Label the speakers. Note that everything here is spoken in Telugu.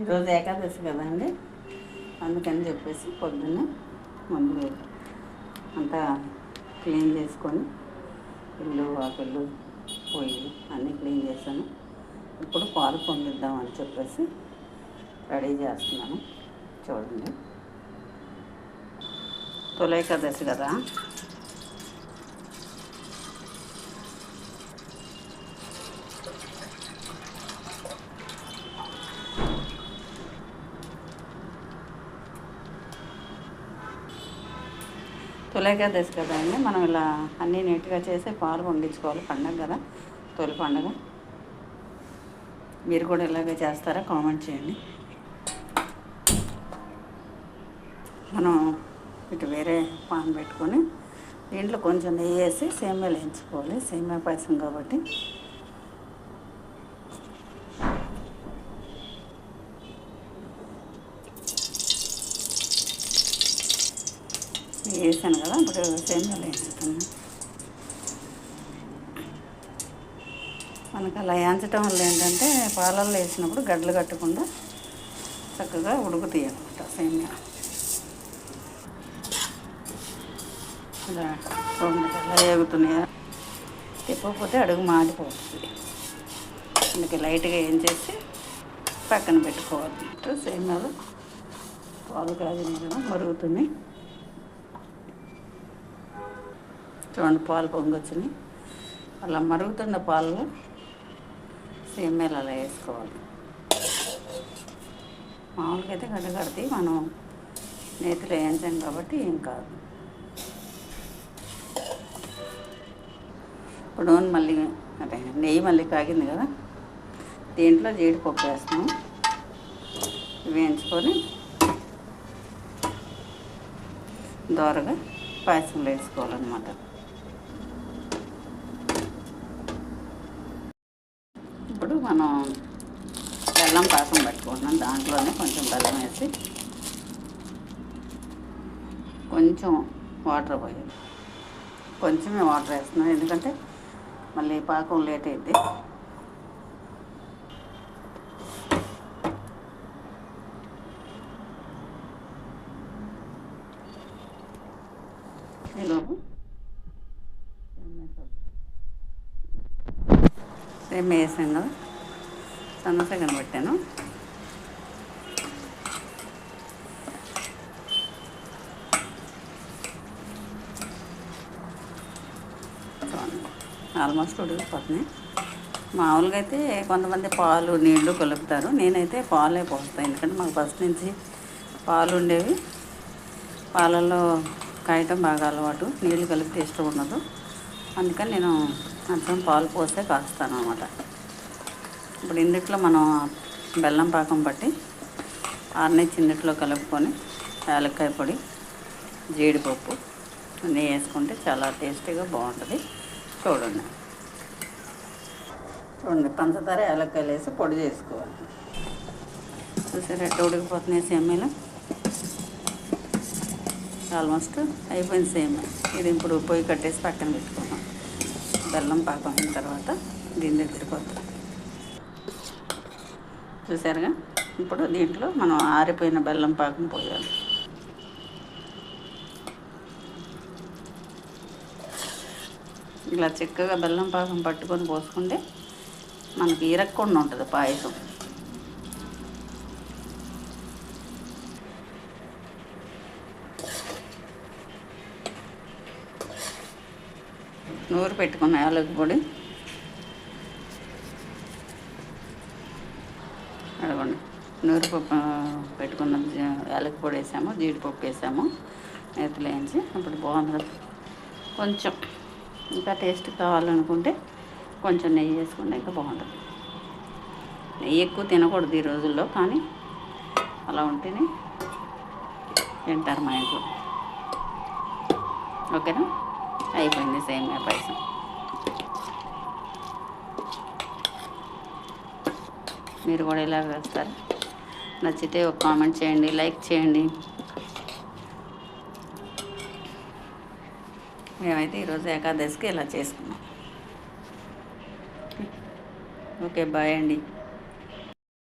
Speaker 1: ఈరోజు ఏకాదశి కదండి. అందుకని చెప్పేసి పొద్దున్న ముందు అంతా క్లీన్ చేసుకొని ఇల్లు వాకిళ్ళు పోయి అన్నీ క్లీన్ చేశాను. ఇప్పుడు పాలు పొంగిద్దామని చెప్పేసి రెడీ చేస్తున్నాను. చూడండి. తొలి ఏకాదశి కదా. తొలేకాదశి కదా అండి. మనం ఇలా అన్నీ నీట్గా చేసి పాలు పండించుకోవాలి పండగ కదా తొలి పండగ. మీరు కూడా ఇలాగే చేస్తారా? కామెంట్ చేయండి. మనం ఇటు వేరే పాన్ పెట్టుకొని దీంట్లో కొంచెం నెయ్యి వేసి సేమ్యాలు వేయించుకోవాలి. సేమ్యా పాయసం కాబట్టి వేసాను కదా ఇప్పుడు సేమ్యాలు వేస్తాను మనకు అలా ఏంచటం వల్ల ఏంటంటే పాలల్లో వేసినప్పుడు గడ్డలు కట్టకుండా చక్కగా ఉడుకుతాయి అన్నమాట సేమ్యా. ఇలా రెండు వేగుతున్నాయా తిప్పకపోతే అడుగు మాడిపోతుంది. అందుకే లైట్గా ఏం చేసి పక్కన పెట్టుకోవాలి సేమ్యాలు పాలు కాదు కదా మరుగుతున్నాయి. చూడండి పాలు పొంగొచ్చినాయి అలా మరుగుతున్న పాలలో సేమ్యాలు అలా వేసుకోవాలి. మామూలుగా అయితే గడ్డ కడితే మనం నేతిలో వేయించాం కాబట్టి ఏం కాదు. ఇప్పుడు నూనె మళ్ళీ అదే నెయ్యి మళ్ళీ కాగింది కదా దీంట్లో జీడిపప్పు వేస్తాం వేయించుకొని దోరగా పాయసంలో వేసుకోవాలన్నమాట. ఇప్పుడు మనం బెల్లం పాకం పెట్టుకుంటున్నాం. దాంట్లోనే కొంచెం బెల్లం వేసి కొంచెం వాటర్ పోయాలి. కొంచెమే వాటర్ వేస్తున్నాం. ఎందుకంటే మళ్ళీ పాకం లేట్ అయింది సేమ్ వేసాం కదా సన్నసగం పెట్టాను ఆల్మోస్ట్ ఉడికిపోతున్నాయి మామూలుగా అయితే కొంతమంది పాలు నీళ్ళు కలుపుతారు. నేనైతే పాలే పోస్తాను. ఎందుకంటే మాకు ఫస్ట్ నుంచి పాలు ఉండేవి. పాలల్లో కాయటం బాగా అలవాటు. నీళ్ళు కలిపితే ఇష్టం ఉండదు. అందుకని నేను అర్థం పాలు పోస్తే కాస్తాను అనమాట ఇప్పుడు ఇందుట్లో మనం బెల్లం పాకం పట్టి ఆరునే చిన్నట్లో కలుపుకొని యాలక్కాయ పొడి జీడిపప్పు అన్నీ వేసుకుంటే చాలా టేస్టీగా బాగుంటుంది. చూడండి. చూడండి పంచదార యాలక్కాయలు వేసి పొడి చేసుకోవాలి. చూసారా ఉడికిపోతున్నాయి సెమ్మీలో ఆల్మోస్ట్ అయిపోయింది సేమ్. ఇది ఇప్పుడు పొయ్యి కట్టేసి పక్కన పెట్టుకున్నాం బెల్లం పాకం అయిన తర్వాత దీని దగ్గరికి వద్దాం. చూసారుగా? ఇప్పుడు దీంట్లో మనం ఆరిపోయిన బెల్లం పాకం పోయాలి. ఇలా చక్కగా బెల్లం పాకం పట్టుకొని పోసుకుంటే మనకి ఇరక్కుండా ఉంటుంది పాయసం. నూరు పెట్టుకున్న యాలకు పొడి. అడగండి నూరుపప్పు పెట్టుకున్న యాలకు పొడి వేసాము జీడిపప్పు వేసాము నేతలు వేయించి ఇప్పుడు బాగుంది కొంచెం ఇంకా టేస్ట్ కావాలనుకుంటే కొంచెం నెయ్యి వేసుకుంటే ఇంకా బాగుంటుంది. నెయ్యి ఎక్కువ తినకూడదు ఈ రోజుల్లో కానీ అలా ఉంటేనే తింటారు మా ఇంట్లో. ఓకేనా? అయిపోయింది సేమియా పాయసం మీరు కూడా ఇలా వేస్తారు నచ్చితే ఒక కామెంట్ చేయండి లైక్ చేయండి. మేమైతే ఈరోజు ఏకాదశికి ఇలా చేసుకున్నాం. ఓకే బాయ్ అండి.